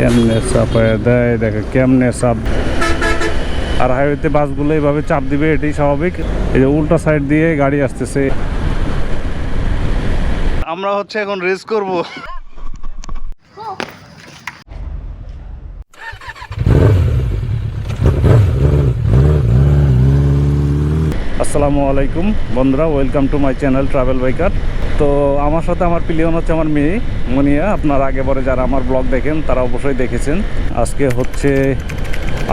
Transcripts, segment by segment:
কেমনে চাপায় দেয় দেখো কেমনে চাপ। আর হাইওয়েতে বাসগুলো এইভাবে চাপ দিবে এটাই স্বাভাবিক। এই যে উল্টা সাইড দিয়ে গাড়ি আসতেছে। আমরা হচ্ছে এখন রেস করব। আসসালামু আলাইকুম বন্ধুরা welcome to my channel travel biker তো আমার সাথে আমার প্লিয়ন হচ্ছে আমার মেয়ে মনিয়া। আপনার আগে পরে যারা আমার ব্লগ দেখেন, তারা অবশ্যই দেখেছেন। আজকে হচ্ছে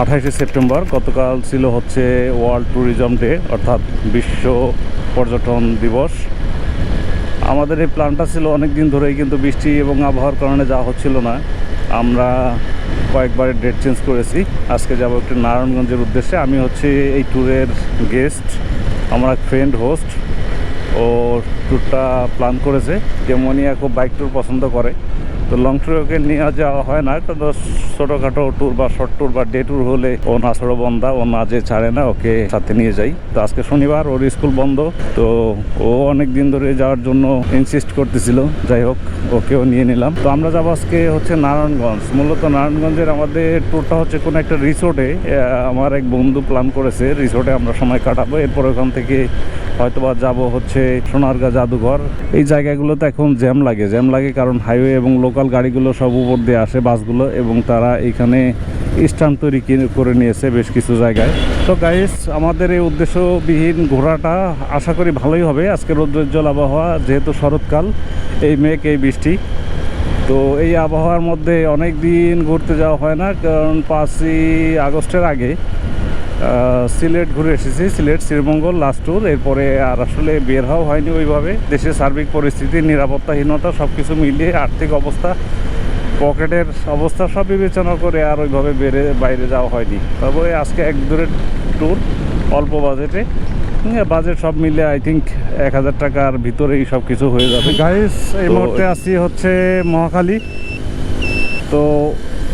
আঠাশে সেপ্টেম্বর, গতকাল ছিল হচ্ছে ওয়ার্ল্ড ট্যুরিজম ডে অর্থাৎ বিশ্ব পর্যটন দিবস। আমাদের এই প্ল্যানটা ছিল অনেক দিন ধরেই, কিন্তু বৃষ্টি এবং আবহাওয়ার কারণে যাওয়া হচ্ছিল না, আমরা কয়েকবার ডেট চেঞ্জ করেছি। আজকে যাব একটু নারায়ণগঞ্জের উদ্দেশ্যে। আমি হচ্ছে এই ট্যুরের গেস্ট আমার ফ্রেন্ড হোস্ট ও ট্যুরটা প্ল্যান করেছে। যেমনই খুব বাইক ট্যুর পছন্দ করে। তো লং ওকে নিয়ে যাওয়া হয় না, কিন্তু ছোটোখাটো ট্যুর বা শর্ট ট্যুর বা ডে ট্যুর হলে ও না ছোটো বন্ধা, ও না যে ছাড়ে না, ওকে সাথে নিয়ে যাই। তো আজকে শনিবার, ওর স্কুল বন্ধ, তো ও অনেক দিন ধরে যাওয়ার জন্য ইনসিস্ট করতেছিল। যাই হোক, ওকেও নিয়ে নিলাম। তো আমরা যাব আজকে হচ্ছে নারায়ণগঞ্জ। মূলত নারায়ণগঞ্জের আমাদের ট্যুরটা হচ্ছে কোনো একটা রিসোর্টে আমার এক বন্ধু প্ল্যান করেছে রিসোর্টে আমরা সময় কাটাবো। এরপর ওখান থেকে হয়তোবা যাব হচ্ছে সোনারগাঁ জাদুঘর। এই জায়গাগুলোতে এখন জ্যাম লাগে। জ্যাম লাগে কারণ হাইওয়ে এবং লোকাল গাড়িগুলো সব উপর দিয়ে আসে বাসগুলো এবং তারা এখানে স্ট্যান্ড তৈরি করে নিয়েছে বেশ কিছু জায়গায়। তো গাইস আমাদের এই উদ্দেশ্যবিহীন ঘোরাটা আশা করি ভালোই হবে। আজকে রৌদ্রোজ্জ্বল আবহাওয়া যেহেতু শরৎকাল, এই মেঘ, এই বৃষ্টি। তো এই আবহাওয়ার মধ্যে অনেক দিন ঘুরতে যাওয়া হয় না, কারণ পাঁচই আগস্টের আগে সিলেট ঘুরে এসেছি সিলেট শ্রীমঙ্গল লাস্ট ট্যুর এরপরে আর আসলে বের হওয়া হয়নি ওইভাবে। দেশের সার্বিক পরিস্থিতি নিরাপত্তাহীনতা সব কিছু মিলিয়ে আর্থিক অবস্থা পকেটের অবস্থা সব বিবেচনা করে আর ওইভাবে বেড়ে বাইরে যাওয়া হয়নি। তবে আজকে এক দূরের ট্যুর অল্প বাজেটে বাজেট সব মিলে আই থিঙ্ক এক হাজার টাকার ভিতরেই সব কিছু হয়ে যাবে। গাইস এই মুহূর্তে আসি হচ্ছে মহাখালী। তো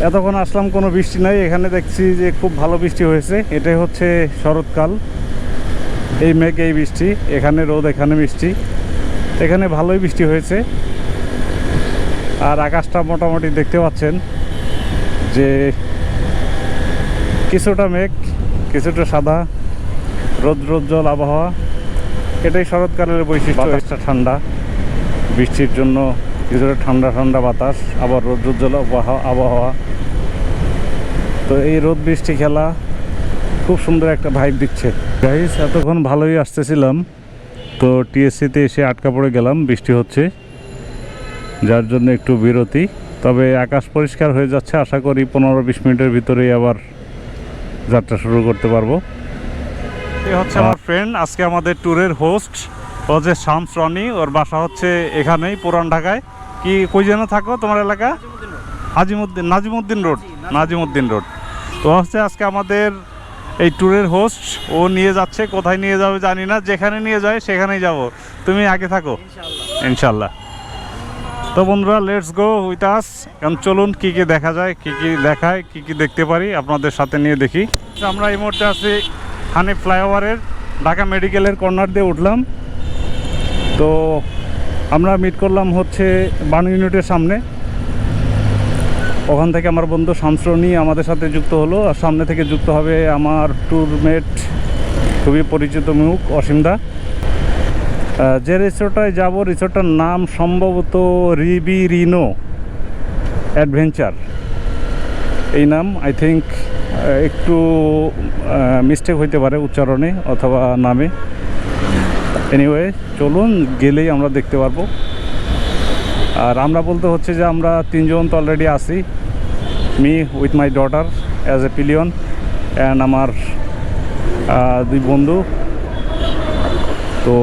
এতক্ষণ আসলাম কোনো বৃষ্টি নাই। এখানে দেখছি যে খুব ভালো বৃষ্টি হয়েছে। এটাই হচ্ছে শরৎকাল। এই মেঘ এই বৃষ্টি। এখানে রোদ এখানে বৃষ্টি। এখানে ভালোই বৃষ্টি হয়েছে। আর আকাশটা মোটামুটি দেখতে পাচ্ছেন যে কিছুটা মেঘ কিছুটা সাদা রোদ রৌদ্রোজ্জ্বল আবহাওয়া। এটাই শরৎকালের বৈশিষ্ট্য। বাতাসটা ঠান্ডা। বৃষ্টির জন্য কিছুটা ঠান্ডা ঠান্ডা বাতাস আবার রৌদ্রোজ্জ্বল আবহাওয়া। তো এই রোদ বৃষ্টি খেলা খুব সুন্দর একটা ভাইব দিচ্ছে। গাইস এতক্ষণ ভালোই আসতেছিলাম। তো টিএসসিতে এসে আটকা পড়ে গেলাম বৃষ্টি হচ্ছে। যার জন্য একটু বিরতি। তবে আকাশ পরিষ্কার হয়ে যাচ্ছে আশা করি পনেরো বিশ মিনিটের ভিতরেই আবার যাত্রা শুরু করতে পারব। এ হচ্ছে আমার ফ্রেন্ড আজকে আমাদের ট্যুরের হোস্ট ও হচ্ছে শামস রনি। ওর বাসা হচ্ছে এখানেই পুরান ঢাকায়। কি কই যেন থাকো তোমার এলাকা? আজিমুদ্দিন নাজিমুদ্দিন রোড। নাজিমুদ্দিন রোড তো হচ্ছে আজকে আমাদের এই ট্যুরের হোস্ট ও নিয়ে যাচ্ছে কোথায় নিয়ে যাবে জানি না যেখানে নিয়ে যায় সেখানেই যাব। তুমি আগে থাকো। ইনশাল্লাহ। তো বন্ধুরা লেটস গো উইথ আস এখন চলুন কী কী দেখা যায় কী কী দেখায় কী কী দেখতে পারি আপনাদের সাথে নিয়ে দেখি। আমরা এই মুহূর্তে আছি হানি ফ্লাইওভারের ঢাকা মেডিকেলের কর্নার দিয়ে উঠলাম। তো আমরা মিট করলাম হচ্ছে বান ইউনিটের সামনে। ওখান থেকে আমার বন্ধু শামসরণী আমাদের সাথে যুক্ত হলো, আর সামনে থেকে যুক্ত হবে আমার ট্যুরমেট খুবই পরিচিত মুখ অসীমদা যে রিসোর্টটায় যাব রিসোর্টটার নাম সম্ভবত রিবি রিনো অ্যাডভেঞ্চার এই নাম আই থিঙ্ক একটু মিস্টেক হইতে পারে উচ্চারণে অথবা নামে। এনিওয়ে চলুন, গেলেই আমরা দেখতে পারব। আর আমরা বলতে হচ্ছে যে আমরা তিনজন তো অলরেডি আছি। Me with my daughter as a pillion and আমার দুই বন্ধু। তো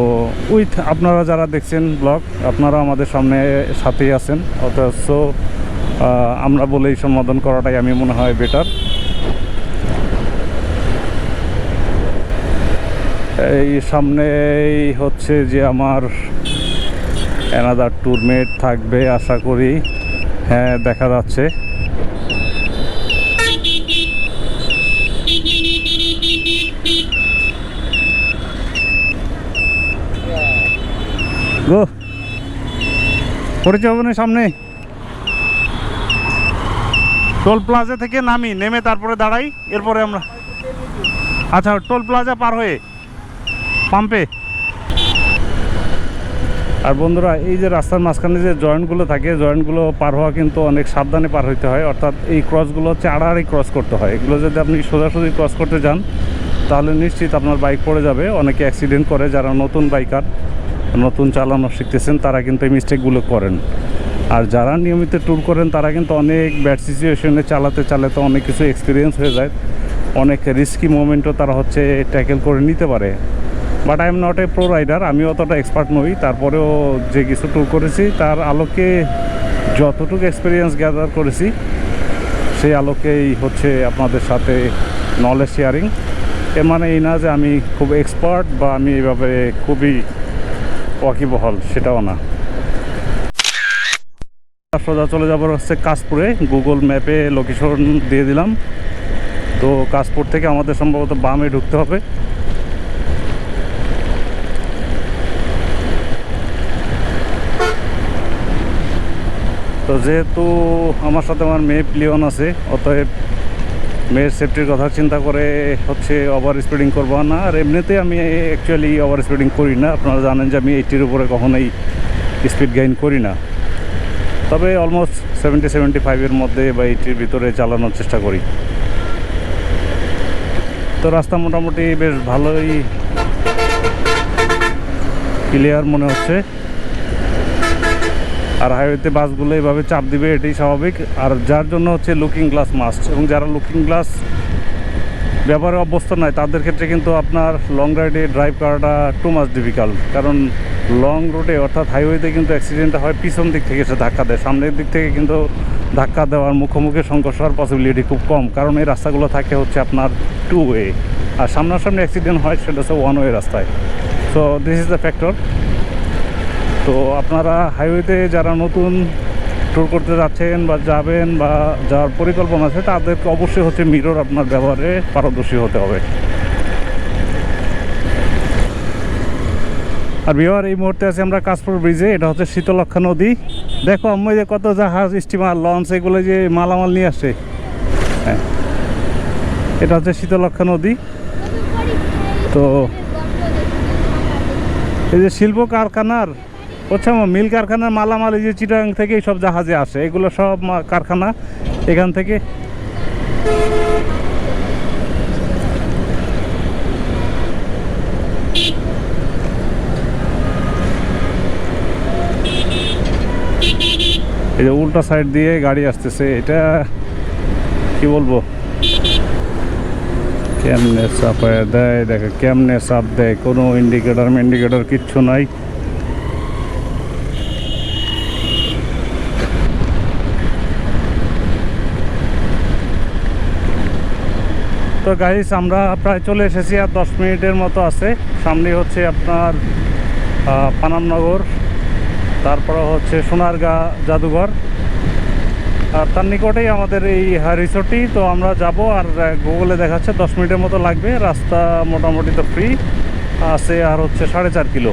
উইথ আপনারা যারা দেখছেন ব্লগ আপনারা আমাদের সামনে সাথেই আছেন। অথচ আমরা বলেই সম্বোধন করাটাই আমি মনে হয় বেটার এই সামনেই হচ্ছে যে আমার অ্যানাদার ট্যুরমেট থাকবে, আশা করি। হ্যাঁ দেখা যাচ্ছে। গো পরিচয় সামনে? টোল প্লাজা থেকে নামি, নেমে তারপরে দাঁড়াই, এরপরে আমরা আচ্ছা টোল প্লাজা পার হয়ে পাম্পে আর বন্ধুরা, এই যে রাস্তার মাঝখানে যে জয়েন্টগুলো থাকে, জয়েন্টগুলো পার হওয়া কিন্তু অনেক সাবধানে পার হইতে হয়। অর্থাৎ এই ক্রসগুলো হচ্ছে আড়াআড়ি ক্রস করতে হয়। এগুলো যদি আপনি সোজাসুজি ক্রস করতে যান, তাহলে নিশ্চিত আপনার বাইক পড়ে যাবে। অনেকে অ্যাক্সিডেন্ট করে, যারা নতুন বাইকার, নতুন চালানো শিখতেছেন, তারা কিন্তু এই মিস্টেকগুলো করেন। আর যারা নিয়মিত ট্যুর করেন, তারা কিন্তু অনেক ব্যাড সিচুয়েশনে চালাতে চালাতে অনেক কিছু এক্সপিরিয়েন্স হয়ে যায়। অনেক রিস্কি মোমেন্টও তারা হচ্ছে ট্যাকেল করে নিতে পারে। But I am not a pro rider আমি অতটা এক্সপার্ট নই। তারপরেও যে কিছু ট্যুর করেছি, তার আলোকে যতটুকু এক্সপিরিয়েন্স গ্যাদার করেছি, সেই আলোকেই হচ্ছে আপনাদের সাথে নলেজ শেয়ারিং এর মানে এই না যে আমি খুব এক্সপার্ট বা আমি এইভাবে খুবই ওয়াকিবহল, সেটাও না। সোজা চলে যাবার হচ্ছে কাশপুরে। গুগল ম্যাপে লোকেশন দিয়ে দিলাম। তো কাশপুর থেকে আমাদের সম্ভবত বামে ঢুকতে হবে। তো যেহেতু আমার সাথে আমার মেয়ে প্লিয়ন আছে, অতএব মেয়ের সেফটির কথা চিন্তা করে হচ্ছে ওভার স্পিডিং করব না। আর এমনিতে আমি অ্যাকচুয়ালি ওভার স্পিডিং করি না। আপনারা জানেন যে আমি এইটির উপরে কখনোই স্পিড গেইন করি না। তবে অলমোস্ট সেভেন্টি সেভেন্টি ফাইভের মধ্যে বা এইটির ভিতরে চালানোর চেষ্টা করি। তো রাস্তা মোটামুটি বেশ ভালোই ক্লিয়ার মনে হচ্ছে। আর হাইওয়েতে বাসগুলো এভাবে চাপ দিবে, এটাই স্বাভাবিক। আর যার জন্য হচ্ছে লুকিং গ্লাস মাস্ট এবং যারা লুকিং গ্লাস ব্যবহারে অভ্যস্ত নয়, তাদের ক্ষেত্রে কিন্তু আপনার লং রাইডে ড্রাইভ করাটা টু মাস ডিফিকাল্ট কারণ লং রুটে অর্থাৎ হাইওয়েতে কিন্তু অ্যাক্সিডেন্টটা হয় পিছন দিক থেকে এসে ধাক্কা দেয়। সামনের দিক থেকে কিন্তু ধাক্কা দেওয়ার মুখোমুখি সংঘর্ষ হওয়ার পসিবিলিটি খুব কম। কারণ এই রাস্তাগুলো থাকে হচ্ছে আপনার টু ওয়ে আর সামনাসামনি অ্যাক্সিডেন্ট হয়, সেটা হচ্ছে ওয়ান ওয়ে রাস্তায়। So this is the factor তো আপনারা হাইওয়েতে যারা নতুন ট্যুর করতে যাচ্ছেন বা যাবেন বা যাওয়ার পরিকল্পনা আছে, তাদেরকে অবশ্যই হচ্ছে মিরর আপনার ব্যবহারে পারদর্শী হতে হবে। আর বিহার এই মুহূর্তে আছে আমরা কাশপুর ব্রিজে এটা হচ্ছে শীতলক্ষা নদী। দেখো আমি যে কত জাহাজ স্টিমার লঞ্চ এগুলো যে মালামাল নিয়ে আসে হ্যাঁ। এটা হচ্ছে শীতলক্ষা নদী। তো এই যে শিল্প কারখানার আমার মিল কারখানার মালামাল, এই যে চিটাং থেকে সব জাহাজে আসে, এগুলো সব কারখানা এখান থেকে। এই যে উল্টা সাইড দিয়ে গাড়ি আসতেছে, এটা কি বলব? কেমনে চাপায় দেয়, দেখে কেমনে চাপ দেয়, কোনো ইন্ডিকেটার ইন্ডিকেটার কিচ্ছু নাই। তো গাইস আমরা প্রায় চলে এসেছি আর দশ মিনিটের মতো আছে। সামনে হচ্ছে আপনার পানামনগর তারপরে হচ্ছে সোনারগা জাদুঘর। আর তার নিকটেই আমাদের এই রিসোর্টটি, তো আমরা যাব আর গুগলে দেখাচ্ছে দশ মিনিটের মতো লাগবে। রাস্তা মোটামুটি তো ফ্রি আছে আর হচ্ছে সাড়ে চার কিলো।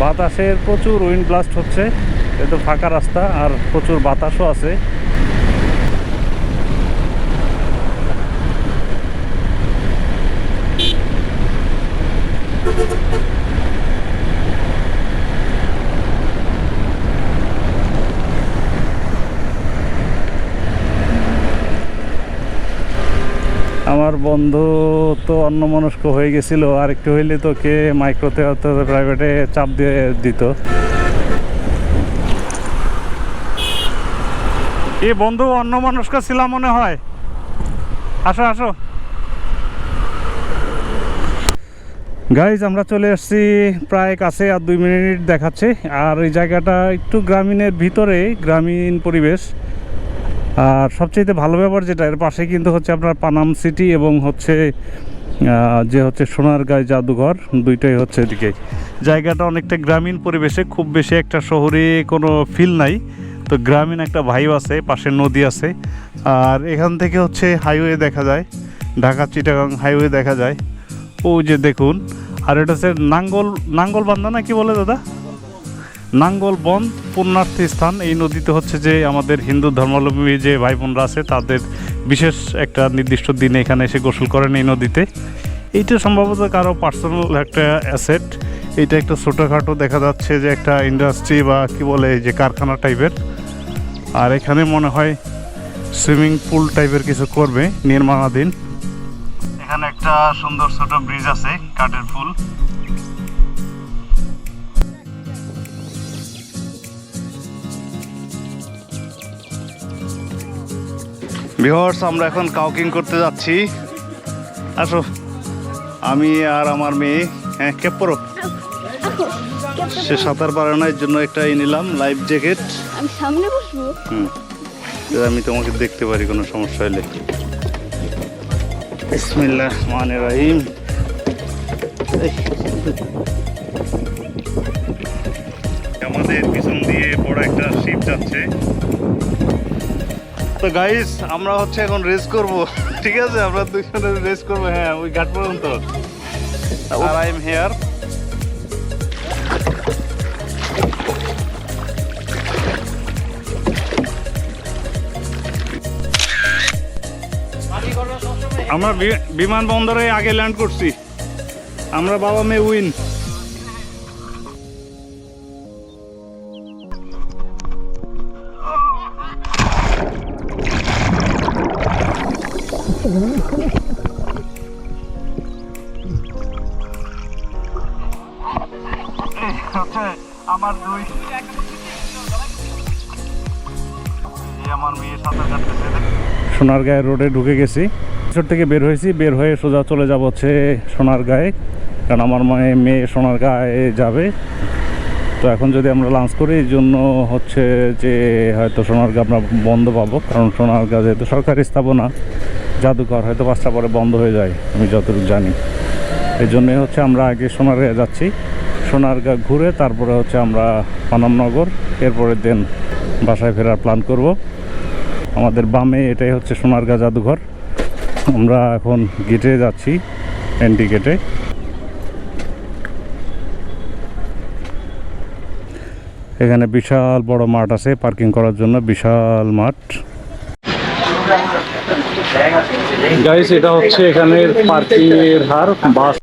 বাতাসের প্রচুর উইন্ড ব্লাস্ট হচ্ছে। এটা ফাঁকা রাস্তা আর প্রচুর বাতাসও আছে। আমার বন্ধু তো অন্যমনস্ক হয়ে গেছিল আর একটু হইলে তোকে মাইক্রোতে প্রাইভেটে চাপ দিয়ে দিত। এ বন্ধু, অন্যমনস্ক ছিলাম মনে হয়। আসো আসো। গাইজ আমরা চলে এসেছি প্রায় কাছে আর দুই মিনিট দেখাচ্ছে। আর এই জায়গাটা একটু গ্রামীণের ভিতরে, গ্রামীণ পরিবেশ। আর সবচেয়ে ভালো ব্যাপার যেটা, এর পাশে কিন্তু হচ্ছে আপনার পানাম সিটি এবং হচ্ছে যে হচ্ছে সোনার সোনারগাঁয় জাদুঘর, দুইটাই হচ্ছে এদিকে। জায়গাটা অনেকটা গ্রামীণ পরিবেশে, খুব বেশি একটা শহরে কোনো ফিল নাই। তো গ্রামীণ একটা ভাইব আছে পাশে নদী আছে। আর এখান থেকে হচ্ছে হাইওয়ে দেখা যায়, ঢাকা চিটাগাং হাইওয়ে দেখা যায়। ওই যে দেখুন, আর এটা হচ্ছে নাঙ্গল নাঙ্গল বান্ধা না, কি বলে দাদা? নাঙ্গল বন, পুণ্যার্থী স্থান। এই নদীতে হচ্ছে যে আমাদের হিন্দু ধর্মাবলম্বী যে ভাই বোনরা আছে, তাদের বিশেষ একটা নির্দিষ্ট দিনে এখানে এসে গোসল করেন এই নদীতে। এইটা সম্ভবত কারও পার্সোনাল একটা অ্যাসেট এটা একটা ছোটোখাটো দেখা যাচ্ছে যে একটা ইন্ডাস্ট্রি বা কি বলে যে কারখানা টাইপের আর এখানে মনে হয় সুইমিং পুল টাইপের কিছু করবে নির্মাণাধীন। এখানে একটা সুন্দর ছোট ব্রিজ আছে, কাঠের ফুল ভিওর্স আমরা এখন কাউকিং করতে যাচ্ছি। আসো। আমি আর আমার মেয়ে হ্যাঁ কেপ পরো। সে সাঁতার পারে না এর জন্য একটা নিলাম লাইফ জ্যাকেট আমি সামনে বসবো? হুম। আমি তোমাকে দেখতে পারি কোনো সমস্যা হলে। বিসমিল্লাহ রহমান রহিম। আমাদের পিছন দিয়ে বড় একটা শিপ যাচ্ছে। তো গাইস আমরা হচ্ছে এখন রেস করব। ঠিক আছে? আমরা দুইজনে রেস করব। হ্যাঁ ওই ঘাট পর্যন্ত। আর আই এম হেয়ার আমরা বিমানবন্দরে আগে ল্যান্ড করছি। আমরা বাবা মেয়ে উইন আমার দুই কাটতেছে সোনারগাঁয়ে রোডে ঢুকে গেছি। ঈশ্বর থেকে বের হয়েছি। বের হয়ে সোজা চলে যাব হচ্ছে সোনার সোনারগাঁয়ে। কারণ আমার মেয়ে মেয়ে সোনারগাঁয়ে যাবে। তো এখন যদি আমরা লাঞ্চ করি, এই জন্য হচ্ছে যে হয়তো সোনারগাঁ আমরা বন্ধ পাবো। কারণ সোনারগাঁ যেহেতু সরকারি স্থাপনা, জাদুঘর হয়তো পাঁচটা পরে বন্ধ হয়ে যায়, আমি যতটুকু জানি। এই জন্যই হচ্ছে আমরা আগে সোনারগাঁয়ে যাচ্ছি। সোনারগাঁ ঘুরে তারপরে হচ্ছে আমরা পানামনগর এরপরের দিন বাসায় ফেরার প্ল্যান করব। আমাদের বামে এটাই হচ্ছে সোনারগাঁ জাদুঘর। আমরা এখন গেটে যাচ্ছি এন্ট্রি গেটে এখানে বিশাল বড় মাঠ আছে পার্কিং করার জন্য বিশাল মাঠ। গাইস এটা হচ্ছে এখানে পার্কিং এর হার বাস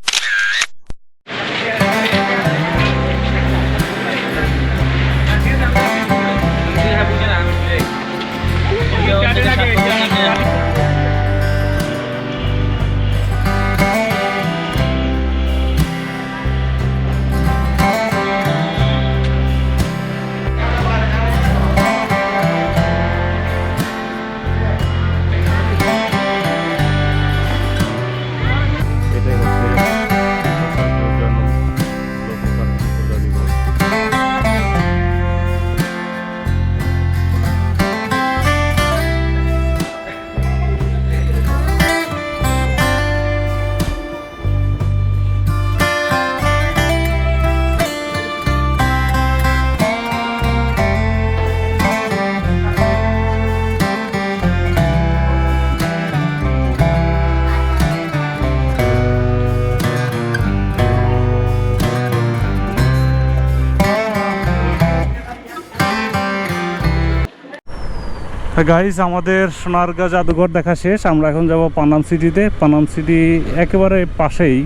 গাইজ আমাদের সোনারগাঁ জাদুঘর দেখা শেষ। আমরা এখন যাব পানাম সিটিতে। পানাম সিটি একেবারে পাশেই,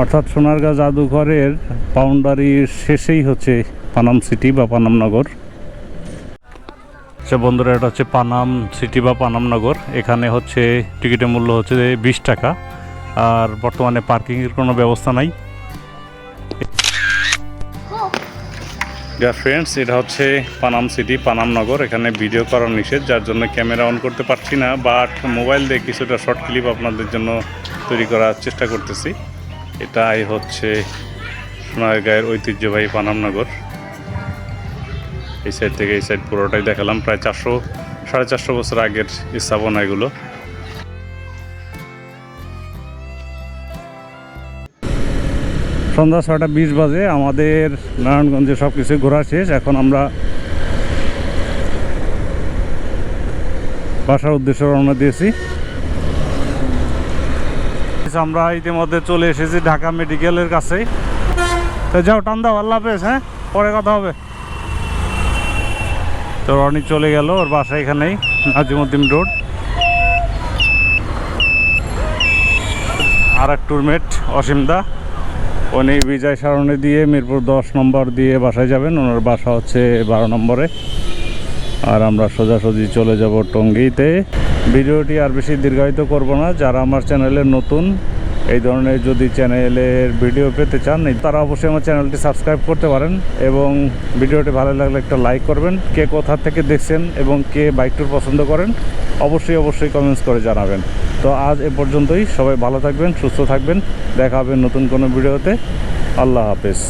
অর্থাৎ সোনারগাঁ জাদুঘরের বাউন্ডারির শেষেই হচ্ছে পানাম সিটি বা পানাম নগর। আচ্ছা বন্ধুরা, এটা হচ্ছে পানাম সিটি বা পানাম নগর। এখানে হচ্ছে টিকিটের মূল্য হচ্ছে বিশ টাকা। আর বর্তমানে পার্কিংয়ের কোনো ব্যবস্থা নাই। ডিয়ার ফ্রেন্ডস এটা হচ্ছে পানাম সিটি, পানাম নগর। এখানে ভিডিও করা নিষেধ, যার জন্য ক্যামেরা অন করতে পারছি না বাট মোবাইল দিয়ে কিছুটা শর্ট ক্লিপ আপনাদের জন্য তৈরি করার চেষ্টা করতেছি। এটাই হচ্ছে সোনারগাঁয়ের ঐতিহ্যবাহী পানাম নগর। এই সাইড থেকে এই সাইড পুরোটাই দেখালাম, প্রায় চারশো, সাড়ে চারশো বছর আগের স্থাপনা এগুলো সন্ধ্যা ছটা বিশ বাজে, আমাদের নারায়ণগঞ্জে সব কিছু ঘোরা শেষ। এখন আমরা বাসার উদ্দেশ্যে রওনা দিয়েছি। আমরা ইতিমধ্যে চলে এসেছি ঢাকা মেডিকেলের কাছে তো যাও, টান দাও, আল্লাহ হ্যাঁ? পরে কথা হবে। তো রনি চলে গেল, ওর বাসা এখানেই, নাজিমুদ্দিন রোড। আর এক টুরমেট অসীমদা উনি বিজয় সারণে দিয়ে মিরপুর দশ নম্বর দিয়ে বাসায় যাবেন। ওনার বাসা হচ্ছে বারো নম্বরে। আর আমরা সোজাসুজি চলে যাব টঙ্গিতে। ভিডিওটি আর বেশি দীর্ঘায়িত করব না। যারা আমার চ্যানেলে নতুন এই ধরনের যদি চ্যানেলের ভিডিও পেতে চান তারা অবশ্যই আমার চ্যানেলটি সাবস্ক্রাইব করতে পারেন এবং ভিডিওটি ভালো লাগলে একটা লাইক করবেন, কে কোথা থেকে দেখছেন এবং কে বাইক পছন্দ করেন, অবশ্যই অবশ্যই কমেন্টস করে জানাবেন। তো আজ এ পর্যন্তই, সবাই ভালো থাকবেন, সুস্থ থাকবেন, দেখা হবে নতুন কোনো ভিডিওতে। আল্লাহ হাফেজ।